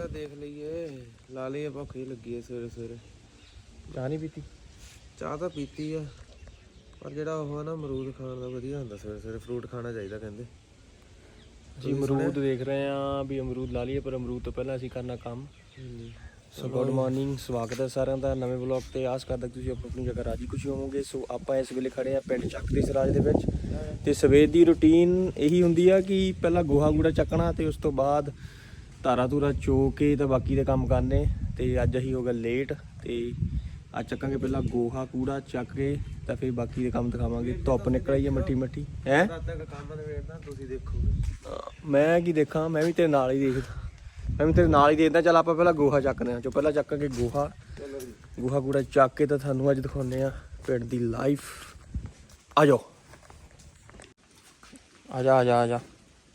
ਤਾਂ ਦੇਖ ਲਈਏ? ਲਾ ਲਈਏ ਭੁੱਖ ਹੀ ਲੱਗੀ ਐ ਸਵੇਰੇ ਸਵੇਰੇ। ਚਾਹ ਨਹੀਂ ਪੀਤੀ? ਚਾਹ ਤਾਂ ਪੀਤੀ ਆ ਪਰ ਜਿਹੜਾ ਉਹ ਆ ਨਾ ਅਮਰੂਦ ਖਾਣ ਦਾ ਵਧੀਆ ਹੁੰਦਾ ਸਵੇਰੇ ਸਵੇਰੇ ਫਰੂਟ ਖਾਣਾ ਚਾਹੀਦਾ ਕਹਿੰਦੇ। ਜੀ ਅਮਰੂਦ ਦੇਖ ਰਹੇ ਆ ਵੀ ਅਮਰੂਦ ਲਾ ਲਈਏ ਪਰ ਅਮਰੂਦ ਤੋਂ ਪਹਿਲਾਂ ਅਸੀਂ ਕਰਨਾ ਕੰਮ। ਸੋ ਗੁੱਡ ਮਾਰਨਿੰਗ ਸਵਾਗਤ ਹੈ ਸਾਰਿਆਂ ਦਾ ਨਵੇਂ ਵਲੌਗ ਤੇ। ਆਸ ਕਰਦਾ ਕਿ ਤੁਸੀਂ ਆਪਣੀ ਜਗ੍ਹਾ ਰਾਜੀ ਖੁਸ਼ੀ ਹੋਵੋਗੇ। ਸੋ ਆਪਾਂ ਇਸ ਵੇਲੇ ਖੜੇ ਆ ਪਿੰਡ ਚੱਕ ਦੇ ਸਰਾਜ ਦੇ ਵਿੱਚ। ਤੇ ਸਵੇਰ ਦੀ ਰੁਟੀਨ ਇਹੀ ਹੁੰਦੀ ਆ ਕਿ ਪਹਿਲਾਂ ਗੋਹਾ ਗੂੜਾ ਚੱਕਣਾ ਤੇ ਉਸ ਤੋਂ ਬਾਅਦ ਧਾਰਾ ਧੂਰਾ ਚੋ ਕੇ ਤੇ ਬਾਕੀ ਦੇ ਕੰਮ ਕਰਨੇ। ਤੇ ਅੱਜ ਅਸੀਂ ਹੋ ਗਏ ਲੇਟ ਤੇ ਅੱਜ ਚੱਕਾਂਗੇ ਪਹਿਲਾਂ ਗੋਹਾ ਕੂੜਾ ਚੱਕ ਕੇ ਤਾਂ ਫਿਰ ਬਾਕੀ ਦੇ ਕੰਮ ਦਿਖਾਵਾਂਗੇ। ਧੁੱਪ ਨਿਕਲ ਆਈ ਹੈ ਮੱਠੀ ਮੱਠੀ। ਹੈ? ਮੈਂ ਕੀ ਦੇਖਾਂ? ਮੈਂ ਵੀ ਤੇਰੇ ਨਾਲ ਹੀ ਦੇਖਦਾ ਮੈਂ ਵੀ ਤੇਰੇ ਨਾਲ ਹੀ ਦੇਖਦਾ। ਚੱਲ ਆਪਾਂ ਪਹਿਲਾਂ ਗੋਹਾ ਚੱਕਦੇ ਹਾਂ। ਚੋ ਪਹਿਲਾਂ ਚੱਕਾਂਗੇ ਗੋਹਾ। ਗੋਹਾ ਕੂੜਾ ਚੱਕ ਕੇ ਤਾਂ ਤੁਹਾਨੂੰ ਅੱਜ ਦਿਖਾਉਂਦੇ ਆ ਪਿੰਡ ਦੀ ਲਾਈਫ ਆ ਜਾਓ। ਆ ਜਾ ਆ ਜਾ ਆ ਜਾ।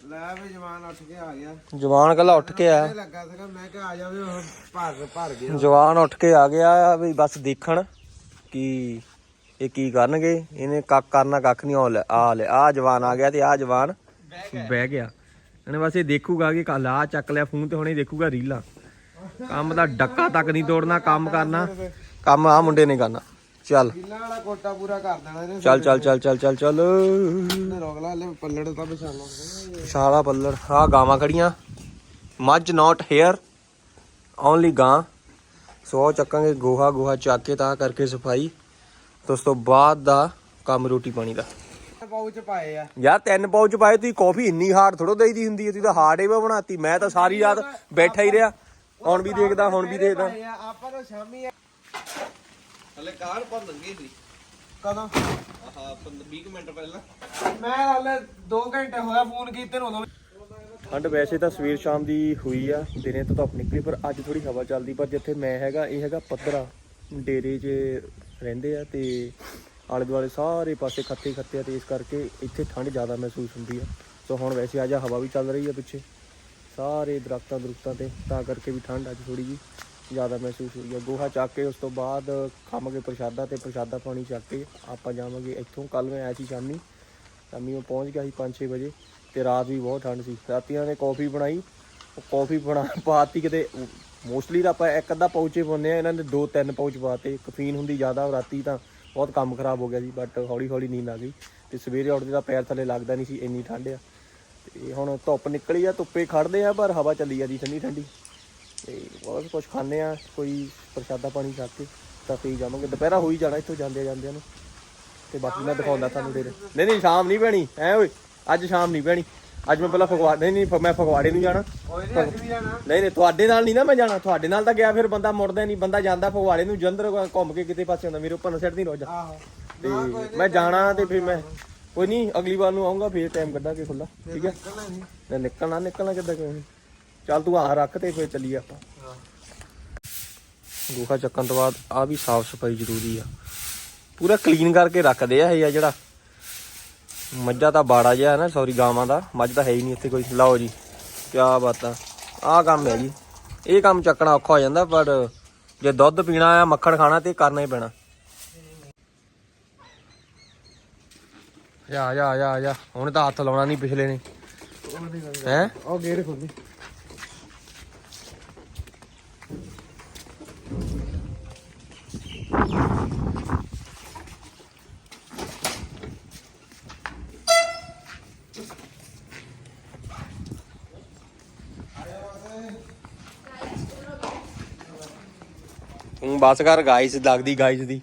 ਲੈ ਵੀ ਜਵਾਨ ਉੱਠ ਕੇ ਆ ਗਿਆ। ਜਵਾਨ ਕੱਲਾ ਉੱਠ ਕੇ ਆ ਇਹ ਲੱਗਾ ਸੀਗਾ ਮੈਂ ਕਿਹਾ ਆ ਜਾਵੇ ਉਹ ਭਰ ਭਰ ਗਿਆ। ਜਵਾਨ ਉੱਠ ਕੇ ਆ ਗਿਆ ਆ ਵੀ ਬਸ ਦੇਖਣ ਕਿ ਇਹ ਕੀ ਕਰਨਗੇ। ਇਹਨੇ ਕੱਖ ਕਰਨਾ ਕੱਖ ਨਹੀਂ ਆ ਲੈ ਆ ਲੈ ਆ ਜਵਾਨ ਆ ਗਿਆ ਤੇ ਆ ਜਵਾਨ ਬਹਿ ਗਿਆ। ਇਹਨੇ ਬਸ ਇਹ ਦੇਖੂਗਾ ਕਿ ਕੱਲ ਆ ਚੱਕ ਲਿਆ ਫੋਨ ਤੇ ਹੁਣ ਇਹ ਦੇਖੂਗਾ ਰੀਲਾਂ। ਕੰਮ ਦਾ ਡੱਕਾ ਤੱਕ ਨਹੀਂ ਤੋੜਨਾ ਕੰਮ ਕਰਨਾ। ਕੰਮ ਆ ਮੁੰਡੇ ਨੇ ਕਰਨਾ। ਚੱਲ। ਕਿੱਲਾ ਵਾਲਾ ਕੋਟਾ ਪੂਰਾ ਕਰ ਦੇਣਾ ਇਹਨੇ ਚੱਲ ਚੱਲ ਚੱਲ ਚੱਲ ਚੱਲ ਚੱਲ। ਇਹਨੇ ਰੋਕ ਲਾ ਲੈ ਪੱਲੜ ਤਾਂ ਪਛਾਣ ਲਓ। ਵਿਸ਼ਾਲਾ ਪੱਲੜ। ਆ ਗਾਵਾਂ ਖੜੀਆਂ। ਮੱਝ ਨਾਟ ਹੇਅਰ ਓਨਲੀ ਗਾਂ। ਸੋ ਚੱਕਾਂਗੇ ਗੋਹਾ ਗੋਹਾ ਚੱਕ ਕੇ ਤਾਂ ਕਰਕੇ ਸਫ਼ਾਈ। ਉਸ ਤੋਂ ਬਾਅਦ ਦਾ ਕੰਮ ਰੋਟੀ ਪਾਣੀ ਦਾ। ਪਾਉਚ ਪਾਏ ਆ। ਯਾਰ ਤਿੰਨ ਪਾਉਚ ਪਾਏ ਤੁਸੀਂ ਕਾਫੀ ਇੰਨੀ ਹਾਰਡ ਥੋੜੋ ਦੇਈਦੀ ਹੁੰਦੀ ਹੈ। ਤੁਸੀਂ ਤਾਂ ਹਾਰਡ ਏ ਬਣਾਤੀ। ਮੈਂ ਤਾਂ ਸਾਰੀ ਰਾਤ ਬੈਠਾ ਹੀ ਰਿਹਾ। ਹੁਣ ਵੀ ਦੇਖਦਾ ਹੁਣ ਵੀ ਦੇਖਦਾ। ਆਪਾਂ ਤਾਂ ਸ਼ਾਮੀ ਹਲੇ ਕਾਰ ਪਰ ਲੰਗੇ ਸੀ ਕਦੋਂ? ਆਹ 20 ਮਿੰਟ ਪਹਿਲਾਂ। ਮੈਂ ਹਲੇ 2 ਘੰਟੇ ਹੋਇਆ ਫੋਨ ਕੀਤੇ ਨੂੰ ਉਦੋਂ ਠੰਡ ਵੈਸੇ ਤਾਂ ਸਵੇਰ ਸ਼ਾਮ ਦੀ ਹੋਈ ਆ ਦਿਨੇ ਤਾਂ ਧੁੱਪ ਨਿਕਲੀ ਪਰ ਅੱਜ ਥੋੜੀ ਹਵਾ ਚੱਲਦੀ ਪਰ ਜਿੱਥੇ ਮੈਂ ਹੈਗਾ ਇਹ ਹੈਗਾ ਪੱਧਰਾ। ਡੇਰੇ 'ਚ ਰਹਿੰਦੇ ਆ ਤੇ ਆਲੇ ਦੁਆਲੇ ਸਾਰੇ ਪਾਸੇ ਖੱਤੇ ਖੱਤੇ ਆ ਤੇ ਇਸ ਕਰਕੇ ਇੱਥੇ ਠੰਡ ਜ਼ਿਆਦਾ ਮਹਿਸੂਸ ਹੁੰਦੀ ਆ। ਸੋ ਹੁਣ ਵੈਸੇ ਅੱਜ ਹਵਾ ਵੀ ਚੱਲ ਰਹੀ ਆ ਪਿੱਛੇ। ਸਾਰੇ ਦਰਖਤਾਂ ਦਰੁਖਤਾਂ ਤੇ ਤਾਂ ਕਰਕੇ ਵੀ ਠੰਡ ਅੱਜ ਥੋੜੀ ਜੀ। ਜ਼ਿਆਦਾ ਮਹਿਸੂਸ ਹੋਈ ਆ। ਗੋਹਾ ਚੱਕ ਕੇ ਉਸ ਤੋਂ ਬਾਅਦ ਖਾਵਾਂਗੇ ਪ੍ਰਸ਼ਾਦਾ ਤੇ ਪ੍ਰਸ਼ਾਦਾ ਪਾਣੀ ਚੱਕ ਕੇ ਆਪਾਂ ਜਾਵਾਂਗੇ ਇੱਥੋਂ। ਕੱਲ ਮੈਂ ਆਇਆ ਸੀ ਸ਼ਾਮੀ। ਸ਼ਾਮੀ ਉਹ ਪਹੁੰਚ ਗਿਆ ਸੀ 5-6 ਵਜੇ ਤੇ ਰਾਤ ਵੀ ਬਹੁਤ ਠੰਡ ਸੀ। ਰਾਤੀਆਂ ਨੇ ਕੌਫੀ ਬਣਾਈ। ਉਹ ਕੌਫੀ ਬਣਾ ਪਾਤੀ ਕਿਤੇ। ਮੋਸਟਲੀ ਤਾਂ ਆਪਾਂ ਇੱਕ ਅੱਧਾ ਪਾਊਚੇ ਪਾਉਂਦੇ ਆ ਇਹਨਾਂ ਨੇ ਦੋ ਤਿੰਨ ਪਾਊਚ ਪਾਤੇ। ਕਫੀਨ ਹੁੰਦੀ ਜ਼ਿਆਦਾ ਰਾਤੀ ਤਾਂ ਬਹੁਤ ਕੰਮ ਖਰਾਬ ਹੋ ਗਿਆ ਸੀ ਬਟ ਹੌਲੀ ਹੌਲੀ ਨੀਂਦ ਆ ਗਈ। ਤੇ ਸਵੇਰੇ ਉੱਠਦੇ ਤਾਂ ਪੈਰ ਥੱਲੇ ਲੱਗਦਾ ਨਹੀਂ ਸੀ, ਇੰਨੀ ਠੰਡ ਆ। ਤੇ ਹੁਣ ਧੁੱਪ ਨਿਕਲੀ ਆ, ਧੁੱਪੇ ਖੜਦੇ ਆ, ਪਰ ਹਵਾ ਚੱਲੀ ਜਾਂਦੀ, ਠੰਡੀ ਠੰਡੀ। ਤੇ ਬਹੁਤ ਕੁਝ ਖਾਂਦੇ ਆ ਕੋਈ ਪ੍ਰਸ਼ਾਦਾ ਪਾਣੀ ਛਕ ਕੇ ਤਾਂ ਫੇਰ ਜਾਵਾਂਗੇ। ਦੁਪਹਿਰਾ ਹੋ ਹੀ ਜਾਣਾ ਇੱਥੋਂ ਜਾਂਦੇ ਜਾਂਦਿਆਂ ਨੂੰ। ਤੇ ਬਾਕੀ ਮੈਂ ਦਿਖਾਉਂਦਾ ਤੁਹਾਨੂੰ ਫਿਰ। ਨਹੀਂ ਨਹੀਂ ਸ਼ਾਮ ਨਹੀਂ ਪੈਣੀ। ਐ ਓਏ ਅੱਜ ਸ਼ਾਮ ਨਹੀਂ ਪੈਣੀ। ਅੱਜ ਮੈਂ ਪਹਿਲਾਂ ਫਗਵਾੜੇ ਨਹੀਂ ਨਹੀਂ ਮੈਂ ਫਗਵਾੜੇ ਨੂੰ ਜਾਣਾ। ਨਹੀਂ ਨਹੀਂ ਤੁਹਾਡੇ ਨਾਲ ਨਹੀਂ ਨਾ ਮੈਂ ਜਾਣਾ। ਤੁਹਾਡੇ ਨਾਲ ਤਾਂ ਗਿਆ ਫਿਰ ਬੰਦਾ ਮੁੜਦਾ ਨਹੀਂ ਬੰਦਾ ਜਾਂਦਾ ਫਗਵਾੜੇ ਨੂੰ ਜੰਦਰ ਘੁੰਮ ਕੇ ਕਿਤੇ ਪਾਸੇ ਹੁੰਦਾ ਮੇਰੇ ਉੱਪਰ ਸਿੱਟ ਨਹੀਂ ਰੋਜਾ ਆਹੋ। ਤੇ ਮੈਂ ਜਾਣਾ ਤੇ ਫਿਰ ਮੈਂ ਕੋਈ ਨਹੀਂ ਅਗਲੀ ਵਾਰ ਨੂੰ ਆਉਂਗਾ ਫਿਰ ਟਾਈਮ ਕੱਢਾਂਗੇ ਖੁੱਲਾ ਠੀਕ ਹੈ। ਨਿਕਲਣਾ ਨਿਕਲਣਾ ਨਿਕਲਣਾ ਕਿੱਦਾਂ ਨਹੀਂ ਚੱਲ ਤੂੰ ਆਹ ਰੱਖ ਤੇ ਫਿਰ ਚੱਲੀਏ ਆਪਾਂ। ਗੋਹਾ ਚੱਕਣ ਤੋਂ ਬਾਅਦ ਆ ਵੀ ਸਾਫ਼ ਸਫ਼ਾਈ ਜ਼ਰੂਰੀ ਆ। ਪੂਰਾ ਕਲੀਨ ਕਰਕੇ ਰੱਖਦੇ ਆ ਇਹ ਆ ਜਿਹੜਾ। ਮੱਝਾਂ ਦਾ ਬਾੜਾ ਜਿਹਾ ਹੈ ਨਾ ਸੌਰੀ ਗਾਵਾਂ ਦਾ। ਮੱਝ ਤਾਂ ਹੈ ਹੀ ਨਹੀਂ ਇੱਥੇ ਕੋਈ। ਲਓ ਜੀ ਕੀ ਬਾਤ ਆ। ਆਹ ਕੰਮ ਹੈ ਜੀ। ਇਹ ਕੰਮ ਚੱਕਣਾ ਔਖਾ ਹੋ ਜਾਂਦਾ ਪਰ ਜੇ ਦੁੱਧ ਪੀਣਾ ਆ ਮੱਖਣ ਖਾਣਾ ਤੇ ਕਰਨਾ ਹੀ ਪੈਣਾ। ਜਾ ਜਾ ਜਾ ਜਾ। ਹੁਣ ਤਾਂ ਹੱਥ ਲਾਉਣਾ ਨਹੀਂ ਪਿਛਲੇ ਨੇ। ਹੈ? ਉਹ ਗੇਰ ਖੋਲੀ। ਹੂੰ ਬਸ ਕਰ ਗਾਇਸ ਲੱਗਦੀ ਗਾਇਸ ਦੀ।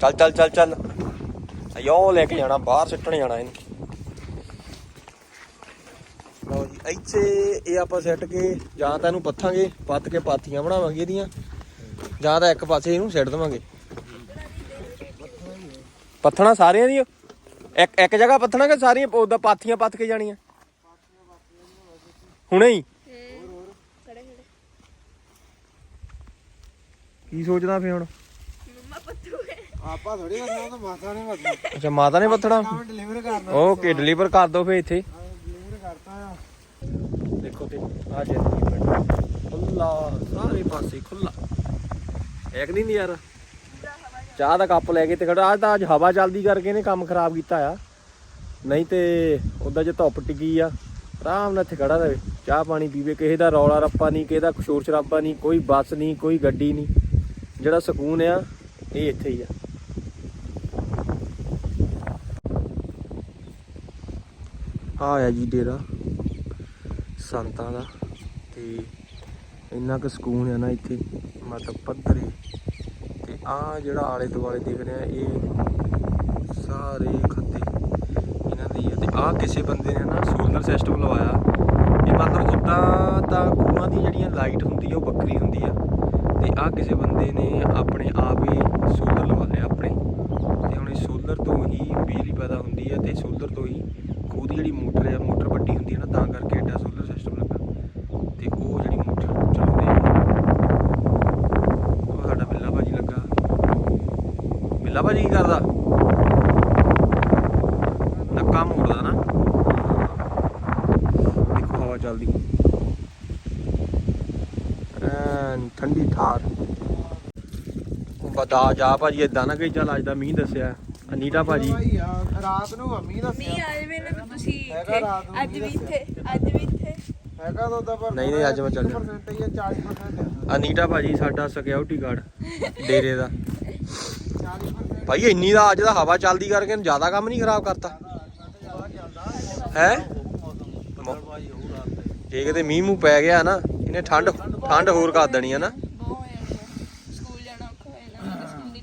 ਚੱਲ ਚੱਲ ਚੱਲ ਚੱਲ। ਅਯੋ ਲੈ ਕੇ ਜਾਣਾ, ਬਾਹਰ ਸਿੱਟਣ ਜਾਣਾ ਇਹਨੂੰ ਲਓ ਜੀ ਇੱਥੇ ਇਹ ਆਪਾਂ ਸਿੱਟ ਕੇ ਜਾਂ ਤਾਂ ਇਹਨੂੰ ਪੱਥਾਂਗੇ ਪੱਥ ਕੇ ਪਾਥੀਆਂ ਬਣਾਵਾਂਗੇ ਇਹਦੀਆਂ ਜਾਂ ਤਾਂ ਇੱਕ ਪਾਸੇ ਇਹਨੂੰ ਸਿੱਟ ਦੇਵਾਂਗੇ। ਪੱਥਣਾ ਸਾਰਿਆਂ ਦੀ ਇੱਕ ਇੱਕ ਜਗ੍ਹਾ ਪੱਥਣਾ ਕਿ ਸਾਰੀਆਂ ਉਹਦਾ ਪਾਥੀਆਂ ਪੱਥ ਕੇ ਜਾਣੀਆਂ? ਹੁਣੇ ਹੀ? ਕੀ ਸੋਚਦਾ ਫੇ ਹੁਣ? ਆਪਾਂ ਥੋੜੀ ਕਰਨਾ ਤਾਂ ਮਾਤਾ ਨੇ ਕਰਨਾ। ਅੱਛਾ ਮਾਤਾ ਨੇ ਪੱਥਣਾ? ਕੰਮ ਡਿਲੀਵਰ ਕਰਨਾ। ਓਕੇ ਡਿਲੀਵਰ ਕਰ ਦੋ ਫੇ ਇੱਥੇ। ਦੇਖੋ ਤੇ ਆ ਜਿੰਦਗੀ ਪਿੰਡ ਖੁੱਲਾ ਸਾਰੇ ਪਾਸੇ ਖੁੱਲਾ ਇੱਕ ਨਹੀਂ ਯਾਰ ਚਾਹ ਦਾ ਕੱਪ ਲੈ ਕੇ ਤੇ ਖੜਾ। ਅੱਜ ਤਾਂ ਅੱਜ ਹਵਾ ਚੱਲਦੀ ਕਰਕੇ ਨੇ ਕੰਮ ਖਰਾਬ ਕੀਤਾ ਆ। ਨਹੀਂ ਤੇ ਉਦਾਂ ਜੇ ਧੁੱਪ ਟਿੱਗੀ ਆ, ਆਰਾਮ ਨਾਲ ਇੱਥੇ ਖੜਾ ਰਵੇ। ਚਾਹ ਪਾਣੀ ਪੀਵੇ। ਕਿਸੇ ਦਾ ਰੌਲਾ ਰੱਪਾ ਨਹੀਂ, ਕਿਸੇ ਦਾ ਸ਼ੋਰ ਸ਼ਰਾਬਾ ਨਹੀਂ, ਕੋਈ ਬੱਸ ਨਹੀਂ, ਕੋਈ ਗੱਡੀ ਨਹੀਂ। ਜਿਹੜਾ ਸਕੂਨ ਆ, ਇਹ ਇੱਥੇ ਹੀ ਆ। ਆ ਆ ਜੀ ਡੇਰਾ। ਸੰਤਾਂ ਦਾ ਤੇ ਇੰਨਾ ਕੁ ਸਕੂਨ ਹੈ ਨਾ ਇੱਥੇ ਮਤਲਬ ਪੱਧਰੇ। ਤੇ ਆ ਜਿਹੜਾ ਆਲੇ ਦੁਆਲੇ ਦਿਖ ਰਿਹਾ, ਇਹ ਸਾਰੇ ਖੱਤੇ ਇਹਨਾਂ ਦੇ ਹੀ ਆ। ਤੇ ਆ ਕਿਸੇ ਬੰਦੇ ਨੇ ਨਾ ਸੋਲਰ ਸਿਸਟਮ ਲਵਾਇਆ। ਇਹ ਮਤਲਬ ਉਦਾਂ ਤਾਂ ਖੂਹਾਂ ਦੀ ਜਿਹੜੀਆਂ ਲਾਈਟ ਹੁੰਦੀ ਆ, ਉਹ ਵੱਖਰੀ ਹੁੰਦੀ ਆ। ਤੇ ਆ ਕਿਸੇ ਬੰਦੇ ਨੇ ਆਪਣੇ ਆਪ ਹੀ ਸੋਲਰ ਲਵਾ ਲਿਆ ਆਪਣੇ। ਤੇ ਹੁਣ ਇਹ ਸੋਲਰ ਤੋਂ ਹੀ ਬਿਜਲੀ ਪੈਦਾ ਹੁੰਦੀ ਹੈ ਤੇ ਸੋਲਰ ਤੋਂ ਹੀ ਉਹਦੀ ਜਿਹੜੀ ਮੋਟਰ ਹੈ, ਮੋਟਰ ਵੱਡੀ ਹੁੰਦੀ ਹੈ ਨਾ, ਤਾਂ ਕਰਕੇ ਐਡਾ ਸੋਲਰ ਸਿਸਟਮ ਲੱਗਾ। ਤੇ ਉਹ ਜਿਹੜੀ ਮੋਟਰ ਚਲਾਉਂਦੇ ਆ, ਉਹ ਸਾਡਾ ਬਿੱਲਾ ਭਾਜੀ ਲੱਗਾ। ਬਿੱਲਾ ਭਾਜੀ ਕੀ ਕਰਦਾ? ਨੱਕਾ ਮੋੜਦਾ ਨਾ। ਦੇਖੋ ਹਵਾ ਚੱਲਦੀ। ਐਨ ਠੰਡੀ ਠਾਰ। ਬਤਾ ਜਾ ਭਾਜੀ ਇਦਾਂ ਨਾ ਕਹੀ ਚੱਲ ਅੱਜ ਦਾ ਮੀਂਹ ਦੱਸਿਆ। ਅਨੀਤਾ ਭਾਜੀ। ਰਾਤ ਨੂੰ ਮੀਂਹ ਦੱਸਿਆ। ਮੀਂਹ ਆਏ ਵੇ ਨਾ ਤੁਸੀਂ ਇੱਥੇ ਅੱਜ ਵੀ ਇੱਥੇ ਅੱਜ ਵੀ ਇੱਥੇ। ਹੈਗਾ ਤਾਂ ਪਰ ਨਹੀਂ, ਨਹੀਂ, ਅੱਜ ਮੈਂ ਚੱਲ ਜਾਣਾ। 40% ਹੀ ਆ 40% ਆ। ਅਨੀਤਾ ਭਾਜੀ ਸਾਡਾ ਸਿਕਿਉਰਿਟੀ ਗਾਰਡ ਡੇਰੇ ਦਾ। 40% ਭਾਈ ਇੰਨੀ ਦਾ ਅੱਜ ਦਾ ਹਵਾ ਚੱਲਦੀ ਕਰਕੇ ਜ਼ਿਆਦਾ ਕੰਮ ਨਹੀਂ ਖਰਾਬ ਕਰਤਾ। ਹੈ? ਜੇ ਕਿਤੇ ਮੀਂਹ ਮੂੰਹ ਪੈ ਗਿਆ ਨਾ ਇਹਨੇ ਠੰਡ ਠੰਡ ਹੋਰ ਕਰ ਦੇਣੀ ਹੈ ਨਾ ਬਹੁਤ ਹੋ ਜਾਣੀ ਆ। ਸਕੂਲ ਜਾਣਾ ਔਖਾ ਹੋ ਜਾਣਾ ਸਕੂਲ ਦੀ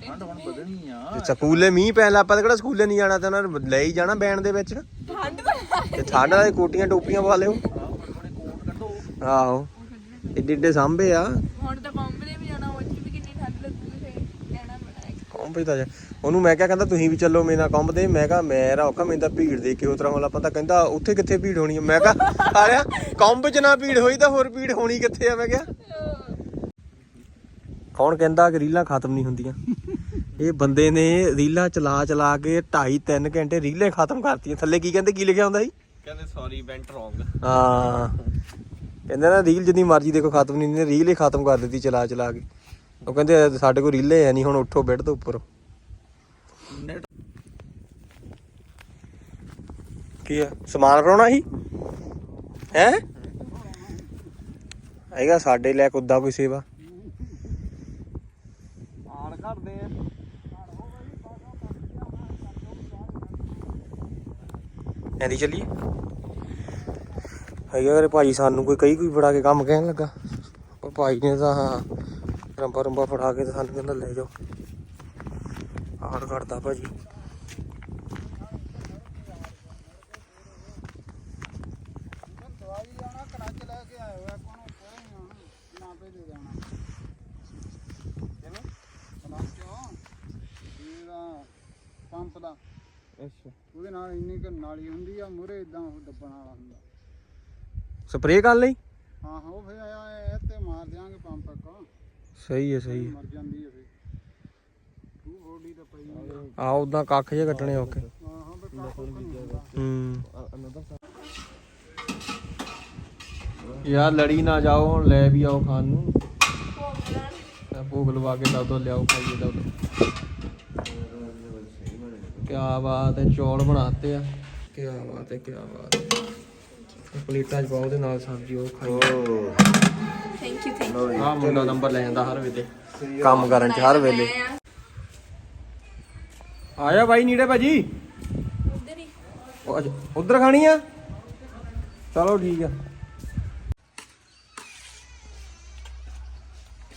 ਸਕੂਲੇ ਮੀਂਹ ਪੈਣ ਲੱਗ ਪਿਆ ਤੇ ਕਿਹੜਾ ਸਕੂਲੇ ਨਹੀਂ ਜਾਣਾ ਤੇ ਉਹਨਾਂ ਨੇ ਲੈ ਹੀ ਜਾਣਾ ਬੈਣ ਦੇ ਵਿੱਚ। ਠੰਡ ਤਾਂ ਠੰਡ ਵਾਲੇ ਕੋਟੀਆਂ ਟੋਪੀਆਂ ਪਾ ਲਿਓ। ਆਹੋ ਏਡੇ ਏਡੇ ਸਾਂਭੇ ਆ। ਹੁਣ ਤਾਂ ਦੇ ਵੀ ਜਾਣਾ ਉਹ 'ਚ ਵੀ ਕਿੰਨੀ ਠੰਡ ਲੱਗੂਗੀ ਫੇਰ ਕਹਿਣਾ ਕੰਬ ਤਾਂ ਜਾ- ਉਹਨੂੰ ਮੈਂ ਕਿਹਾ ਕਹਿੰਦਾ ਤੁਸੀਂ ਵੀ ਚੱਲੋ ਮੇਰੇ ਨਾਲ ਕੰਬ ਦੇ। ਮੈਂ ਕਿਹਾ ਮੇਰਾ ਔਖਾ ਮੈਨੂੰ ਤਾਂ ਭੀੜ ਦੇ ਕੇ ਉਤਰਾ ਹੋਲਾ ਪਤਾ ਕਹਿੰਦਾ ਉੱਥੇ ਕਿੱਥੇ ਭੀੜ ਹੋਣੀ ਹੈ ਮੈਂ ਕਿਹਾ ਆਰਿਆ ਕੰਬ 'ਚ ਨਾ ਭੀੜ ਹੋਈ ਤਾਂ ਹੋਰ ਭੀੜ ਹੋਣੀ ਕਿੱਥੇ ਆ? ਮੈਂ ਕਿਹਾ। ਕੌਣ ਕਹਿੰਦਾ ਕਿ ਰੀਲਾਂ ਖਤਮ ਨਹੀਂ ਹੁੰਦੀਆਂ? ਇਹ ਬੰਦੇ ਨੇ ਰੀਲਾਂ ਚਲਾ ਚਲਾ ਕੇ 2.5 3 ਘੰਟੇ ਰੀਲੇ ਖਤਮ ਕਰਤੀਆਂ। ਥੱਲੇ ਕੀ ਕਹਿੰਦੇ ਕੀ ਲਿਖਿਆ ਹੁੰਦਾ ਸੀ ਕਹਿੰਦੇ ਸੌਰੀ ਵੈਂਟ ਰੋਂਗ ਹਾਂ। ਕਹਿੰਦੇ ਨਾ ਰੀਲ ਜਿੰਨੀ ਮਰਜ਼ੀ ਦੇਖੋ ਖਤਮ ਨਹੀਂ ਹੁੰਦੀ ਰੀਲ ਹੀ ਖਤਮ ਕਰ ਦਿੱਤੀ ਚਲਾ ਚਲਾ ਕੇ। ਉਹ ਕਹਿੰਦੇ ਸਾਡੇ ਕੋਲ ਰੀਲੇ ਹੈ ਨਹੀਂ ਹੁਣ ਉੱਠੋ ਬੈੱਡ ਤੋਂ ਉੱਪਰ। ਕੀ ਆ? ਸਮਾਨ ਭਰਾਉਣਾ ਸੀ? ਹੈ? ਆਏਗਾ ਸਾਡੇ ਲੈ ਕੁੱਦਾ ਕੋਈ ਸੇਵਾ। ਆਣ ਕਰਦੇ ਆ। ਐਂਦੀ ਚੱਲੀਏ। ਹੈਗਾ ਕਰੇ ਭਾਜੀ ਸਾਨੂੰ ਕੋਈ, ਕਈ ਕੋਈ ਫੜਾ ਕੇ ਕੰਮ ਕਹਿਣ ਲੱਗਾ। ਪਰ ਭਾਈ ਨੇ ਤਾਂ ਰੰਬਾ ਰੰਬਾ ਫੜਾ ਕੇ ਤਾਂ ਸਾਨੂੰ ਕਹਿੰਦਾ ਲੈ ਜਾਓ। ਆੜ ਘੜਦਾ ਭਾਜੀ। ਪੰਪ ਦਾ ਅੱਛਾ। ਉਹਦੇ ਨਾਲ ਇੰਨੀ ਕੁ ਨਾਲੀ ਹੁੰਦੀ ਆ ਮੂਰੇ ਇਦਾਂ ਉਹ ਦੱਬਣ ਵਾਲਾ ਹੁੰਦਾ। ਸਪਰੇਅ ਕਰ ਲਈ? ਹਾਂ ਹਾਂ ਉਹ ਫੇ ਆਇਆ ਤੇ ਮਾਰ ਦਿਆਂਗੇ ਪੰਪ ਇੱਕ ਸਹੀ ਹੈ ਸਹੀ ਹੈ। ਮਰ ਜਾਂਦੀ ਹੈ ਫੇ ਤੂੰ ਹੋੜੀ ਤਾਂ ਪਈ ਆ। ਆ ਉਦਾਂ ਕੱਖ ਜੇ ਕੱਟਣੇ ਔਖੇ। ਹਾਂ ਹਾਂ ਬੇ ਕੱਖ ਨਹੀਂ ਹੁੰਦਾ। ਹੂੰ। ਯਾਰ ਲੜੀ ਨਾ ਜਾਓ ਹੁਣ ਲੈ ਵੀ ਆਓ ਖਾਣ ਨੂੰ। ਭੋਗ ਲਵਾ ਕੇ ਦੱਸ ਦੋ ਲਿਆਓ ਖਾਈਏ ਦੱਸ ਦੋ ਕਿਆ ਬਾਤ ਹੈ ਚੌਲ ਬਣਾਤੇ ਆ। ਕਿਆ ਬਾਤ ਹੈ ਕਿਆ ਬਾਤ ਹੈ। ਪਲੇਟਾਂ 'ਚ ਪਾਓ ਉਹਦੇ ਨਾਲ ਸਬਜ਼ੀ ਉਹ ਖਾਈਏ ਥੈਂਕ ਯੂ ਥੈਂਕ ਯੂ ਆ ਮੁੰਡਾ ਨੰਬਰ ਲੈ ਜਾਂਦਾ ਹਰ ਵੇਲੇ। ਕੰਮ ਕਰਨ 'ਚ ਹਰ ਵੇਲੇ। ਆਇਆ ਬਾਈ ਨੀੜੇ ਭਾਜੀ? ਉਧਰ ਹੀ। ਉਹ ਅੱਜ ਉਧਰ ਖਾਣੀ ਆ? ਚਲੋ ਠੀਕ ਆ।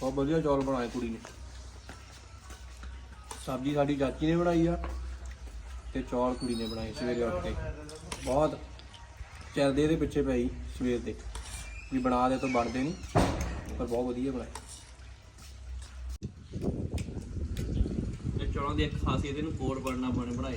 ਬਹੁਤ ਵਧੀਆ ਚੌਲ ਬਣਾਏ ਕੁੜੀ ਨੇ। ਸਬਜ਼ੀ ਸਾਡੀ ਚਾਚੀ ਨੇ ਬਣਾਈ ਆ। ਤੇ ਚੌਲ ਕੁੜੀ ਨੇ ਬਣਾਏ ਸਵੇਰੇ ਉੱਠ ਕੇ। ਬਹੁਤ ਚਿਰ ਇਹਦੇ ਪਿੱਛੇ ਪਈ ਸਵੇਰ ਦੇ। ਵੀ ਬਣਾ ਦੇ ਤਾਂ ਬਣਦੇ ਨਹੀਂ ਪਰ ਬਹੁਤ ਵਧੀਆ ਬਣਾਏ। ਇਹ ਚੌਲਾਂ ਦੀ ਇੱਕ ਖਾਸੀਅਤ ਇਹਨੂੰ ਕੋਰ ਬਣਨਾ, ਬਣ ਬਣਾਏ